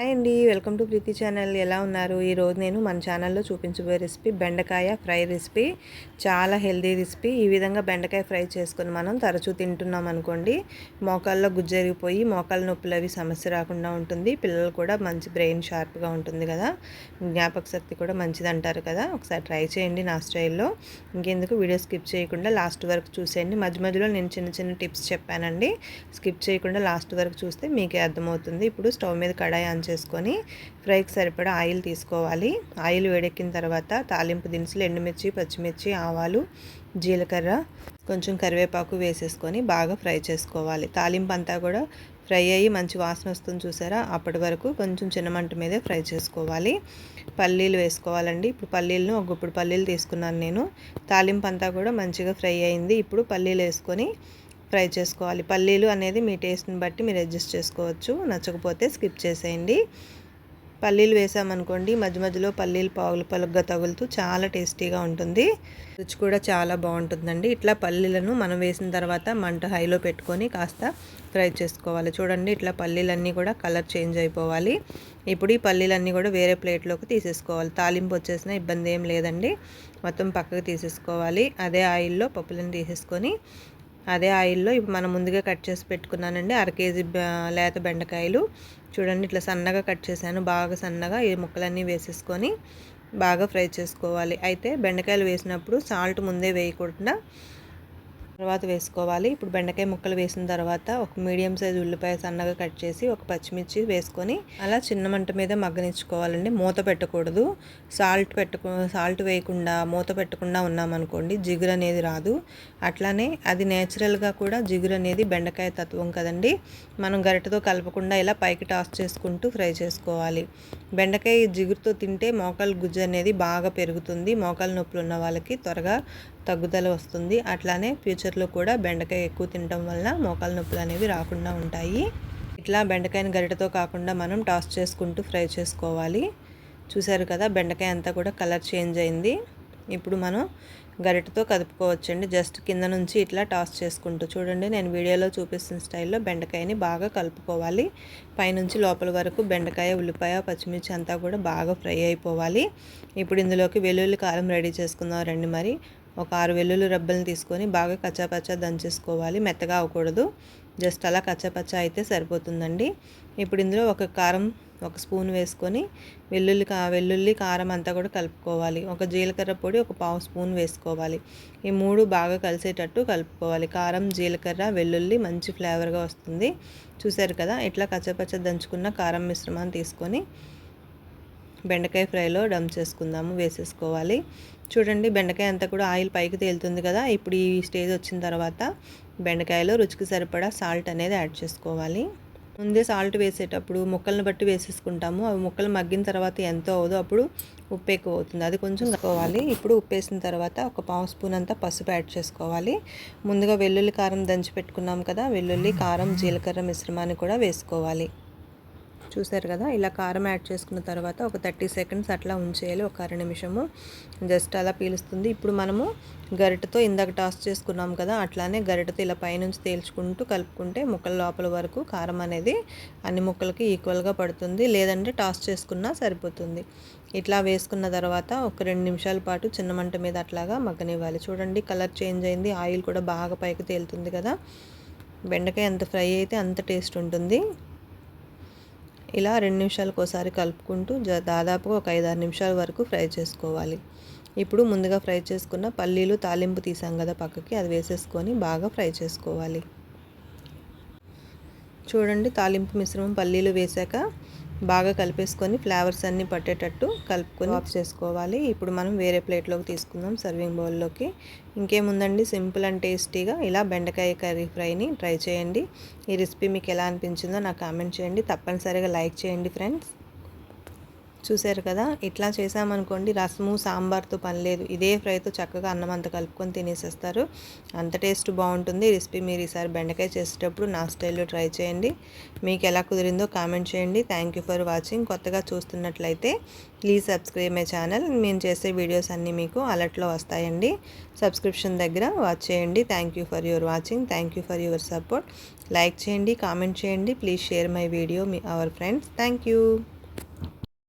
Hi అండి. Welcome to Preethi channel. ఎలా ఉన్నారు? ఈరోజు నేను మన ఛానల్లో చూపించబోయే రెసిపీ బెండకాయ ఫ్రై రెసిపీ. చాలా హెల్దీ రెసిపీ. ఈ విధంగా బెండకాయ ఫ్రై చేసుకొని మనం తరచూ తింటున్నాం అనుకోండి మోకాల్లో గుజ్జరిగిపోయి మోకాళ్ళ నొప్పులు అవి సమస్య రాకుండా ఉంటుంది. పిల్లలు కూడా మంచి బ్రెయిన్ షార్ప్గా ఉంటుంది కదా. జ్ఞాపక శక్తి కూడా మంచిది అంటారు కదా. ఒకసారి ట్రై చేయండి నా స్టైల్లో. ఇంకెందుకు వీడియో స్కిప్ చేయకుండా లాస్ట్ వరకు చూసేయండి. మధ్య మధ్యలో నేను చిన్న చిన్న టిప్స్ చెప్పానండి. స్కిప్ చేయకుండా లాస్ట్ వరకు చూస్తే మీకే అర్థమవుతుంది. ఇప్పుడు స్టవ్ మీద కడాయి ఆన్ చేసుకొని ఫ్రైకి సరిపడా ఆయిల్ తీసుకోవాలి. ఆయిల్ వేడెక్కిన తర్వాత తాలింపు దినుసులు ఎండుమిర్చి పచ్చిమిర్చి ఆవాలు జీలకర్ర కొంచెం కరివేపాకు వేసేసుకొని బాగా ఫ్రై చేసుకోవాలి. తాలింపు అంతా కూడా ఫ్రై అయ్యి మంచి వాసన వస్తుంది చూసారా? అప్పటి వరకు కొంచెం చిన్న మంట మీదే ఫ్రై చేసుకోవాలి. పల్లీలు వేసుకోవాలండి. ఇప్పుడు పల్లీలను ఒక ఇప్పుడు పల్లీలు తీసుకున్నాను నేను. తాలింపు అంతా కూడా మంచిగా ఫ్రై అయింది. ఇప్పుడు పల్లీలు వేసుకొని ఫ్రై చేసుకోవాలి. పల్లీలు అనేది మీ టేస్ట్ని బట్టి మీరు అడ్జస్ట్ చేసుకోవచ్చు. నచ్చకపోతే స్కిప్ చేసేయండి. పల్లీలు వేసామనుకోండి మధ్య మధ్యలో పల్లీలు పావులు పలుగ్గా తగులుతూ చాలా టేస్టీగా ఉంటుంది. రుచి కూడా చాలా బాగుంటుందండి. ఇట్లా పల్లీలను మనం వేసిన తర్వాత మంట హైలో పెట్టుకొని కాస్త ఫ్రై చేసుకోవాలి. చూడండి ఇట్లా పల్లీలన్నీ కూడా కలర్ చేంజ్ అయిపోవాలి. ఇప్పుడు ఈ పల్లీలన్నీ కూడా వేరే ప్లేట్లోకి తీసేసుకోవాలి. తాలింపు వచ్చేసిన ఇబ్బంది ఏం లేదండి. మొత్తం పక్కకు తీసేసుకోవాలి. అదే ఆయిల్లో పప్పులను తీసేసుకొని అదే ఆయిల్లో ఇప్పుడు మనం ముందుగా కట్ చేసి పెట్టుకున్నానండి. అర కేజీ లేత బెండకాయలు. చూడండి ఇట్లా సన్నగా కట్ చేశాను. బాగా సన్నగా ఈ ముక్కలన్నీ వేసేసుకొని బాగా ఫ్రై చేసుకోవాలి. అయితే బెండకాయలు వేసినప్పుడు సాల్ట్ ముందే వేయకుండా తర్వాత వేసుకోవాలి. ఇప్పుడు బెండకాయ ముక్కలు వేసిన తర్వాత ఒక మీడియం సైజ్ ఉల్లిపాయ సన్నగా కట్ చేసి ఒక పచ్చిమిర్చి వేసుకొని అలా చిన్న మంట మీద మగ్గనిచ్చుకోవాలండి. మూత పెట్టకూడదు. సాల్ట్ పెట్టుకు సాల్ట్ వేయకుండా మూత పెట్టకుండా ఉన్నామనుకోండి జిగురు అనేది రాదు. అట్లానే అది నేచురల్గా కూడా జిగురు అనేది బెండకాయ తత్వం కదండి. మనం గరిటతో కలపకుండా ఇలా పైకి టాస్ చేసుకుంటూ ఫ్రై చేసుకోవాలి. బెండకాయ జిగురుతో తింటే మోకాలు గుజ్జు అనేది బాగా పెరుగుతుంది. మోకాలు నొప్పులు ఉన్న వాళ్ళకి త్వరగా తగ్గుదల వస్తుంది. అట్లానే ఫ్యూచర్లో కూడా బెండకాయ ఎక్కువ తినడం వల్ల మోకాల నొప్పులు అనేవి రాకుండా ఉంటాయి. ఇట్లా బెండకాయని గరిటతో కాకుండా మనం టాస్ చేసుకుంటూ ఫ్రై చేసుకోవాలి. చూసారు కదా బెండకాయ అంతా కూడా కలర్ చేంజ్ అయింది. ఇప్పుడు మనం గరిటతో కదుపుకోవచ్చండి. జస్ట్ కింద నుంచి ఇట్లా టాస్ చేసుకుంటూ చూడండి. నేను వీడియోలో చూపిస్తున్న స్టైల్లో బెండకాయని బాగా కలుపుకోవాలి. పైనుంచి లోపల వరకు బెండకాయ ఉల్లిపాయ పచ్చిమిర్చి అంతా కూడా బాగా ఫ్రై అయిపోవాలి. ఇప్పుడు ఇందులోకి వెల్లుల్లి కారం రెడీ చేసుకుందాం రండి మరి. ఒక ఆరు వెల్లుల్లి రబ్బల్ని తీసుకొని బాగా కచ్చాపచ్చా దంచేసుకోవాలి. మెత్తగా అవ్వకూడదు. జస్ట్ అలా కచ్చాపచ్చా అయితే సరిపోతుందండి. ఇప్పుడు ఇందులో ఒక కారం ఒక స్పూన్ వేసుకొని వెల్లుల్లి కా వెల్లుల్లి కారం అంతా కూడా కలుపుకోవాలి. ఒక జీలకర్ర పొడి ఒక పావు స్పూన్ వేసుకోవాలి. ఈ మూడు బాగా కలిసేటట్టు కలుపుకోవాలి. కారం జీలకర్ర వెల్లుల్లి మంచి ఫ్లేవర్గా వస్తుంది. చూసారు కదా? ఇట్లా కచ్చపచ్చ దంచుకున్న కారం మిశ్రమాన్ని తీసుకొని బెండకాయ ఫ్రైలో డంప్ చేసుకుందాము వేసేసుకోవాలి. చూడండి బెండకాయ అంతా కూడా ఆయిల్ పైకి తేలుతుంది కదా ఇప్పుడు ఈ స్టేజ్ వచ్చిన తర్వాత బెండకాయలో రుచికి సరిపడా సాల్ట్ అనేది యాడ్ చేసుకోవాలి. ముందే సాల్ట్ వేసేటప్పుడు ముక్కలను బట్టి వేసేసుకుంటాము. అవి ముక్కలు మగ్గిన తర్వాత ఎంత అవదో అప్పుడు ఉప్పు ఎక్కువ అవుతుంది. అది కొంచెం కలుపుకోవాలి. ఇప్పుడు ఉప్పు వేసిన తర్వాత ఒక పావు స్పూన్ అంతా పసుపు యాడ్ చేసుకోవాలి. ముందుగా వెల్లుల్లి కారం దంచి పెట్టుకున్నాం కదా వెల్లుల్లి కారం జీలకర్ర మిశ్రమాన్ని కూడా వేసుకోవాలి. చూసారు కదా? ఇలా కారం యాడ్ చేసుకున్న తర్వాత ఒక థర్టీ సెకండ్స్ అట్లా ఉంచేయాలి ఒక అర నిమిషము. జస్ట్ అలా పీలుస్తుంది. ఇప్పుడు మనము గరిటతో ఇందాక టాస్ చేసుకున్నాం కదా అట్లానే గరిటతో ఇలా పైనుంచి తేల్చుకుంటూ కలుపుకుంటే ముక్కల లోపల వరకు కారం అనేది అన్ని ముక్కలకి ఈక్వల్గా పడుతుంది. లేదంటే టాస్ చేసుకున్నా సరిపోతుంది. ఇట్లా వేసుకున్న తర్వాత ఒక రెండు నిమిషాల పాటు చిన్న మంట మీద అట్లాగా మగ్గనివ్వాలి. చూడండి కలర్ చేంజ్ అయింది. ఆయిల్ కూడా బాగా పైకి తేలుతుంది కదా? బెండకాయ ఎంత ఫ్రై అయితే అంత టేస్ట్ ఉంటుంది. ఇలా రెండు నిమిషాలకు ఒకసారి కలుపుకుంటూ దాదాపుగా ఒక ఐదు ఆరు నిమిషాల వరకు ఫ్రై చేసుకోవాలి. ఇప్పుడు ముందుగా ఫ్రై చేసుకున్న పల్లీలు తాలింపు తీసాం కదా పక్కకి అది వేసేసుకొని బాగా ఫ్రై చేసుకోవాలి. చూడండి తాలింపు మిశ్రమం పల్లీలు వేసాక బాగా కలిపేసుకొని ఫ్లేవర్స్ అన్నీ పట్టేటట్టు కలుపుకొని ఆఫ్ చేసుకోవాలి. ఇప్పుడు మనం వేరే ప్లేట్లోకి తీసుకుందాం సర్వింగ్ బౌల్లోకి. ఇంకేముందండి? సింపుల్ అండ్ టేస్టీగా ఇలా బెండకాయ కర్రీ ఫ్రైని ట్రై చేయండి. ఈ రెసిపీ మీకు ఎలా అనిపించిందో నాకు కామెంట్ చేయండి. తప్పనిసరిగా లైక్ చేయండి ఫ్రెండ్స్. చూసారు కదా ఇట్లా చేసామనుకోండి రసము సాంబార్తో పని లేదు. ఇదే ఫ్రైతో చక్కగా అన్నం అంత కలుపుకొని తినేసేస్తారు. అంత టేస్ట్ బాగుంటుంది. రెసిపీ మీరు ఈసారి బెండకాయ చేసేటప్పుడు నా స్టైల్లో ట్రై చేయండి. మీకు ఎలా కుదిరిందో కామెంట్ చేయండి. థ్యాంక్ యూ ఫర్ వాచింగ్ కొత్తగా చూస్తున్నట్లయితే ప్లీజ్ సబ్స్క్రైబ్ మై ఛానల్ మేము చేసే వీడియోస్ అన్నీ మీకు అలర్ట్లో వస్తాయండి. సబ్స్క్రిప్షన్ దగ్గర వాచ్ చేయండి. Thank you for your watching thank you for your support like చేయండి కామెంట్ చేయండి. ప్లీజ్ షేర్ మై వీడియో మీ అవర్ ఫ్రెండ్స్ థ్యాంక్ యూ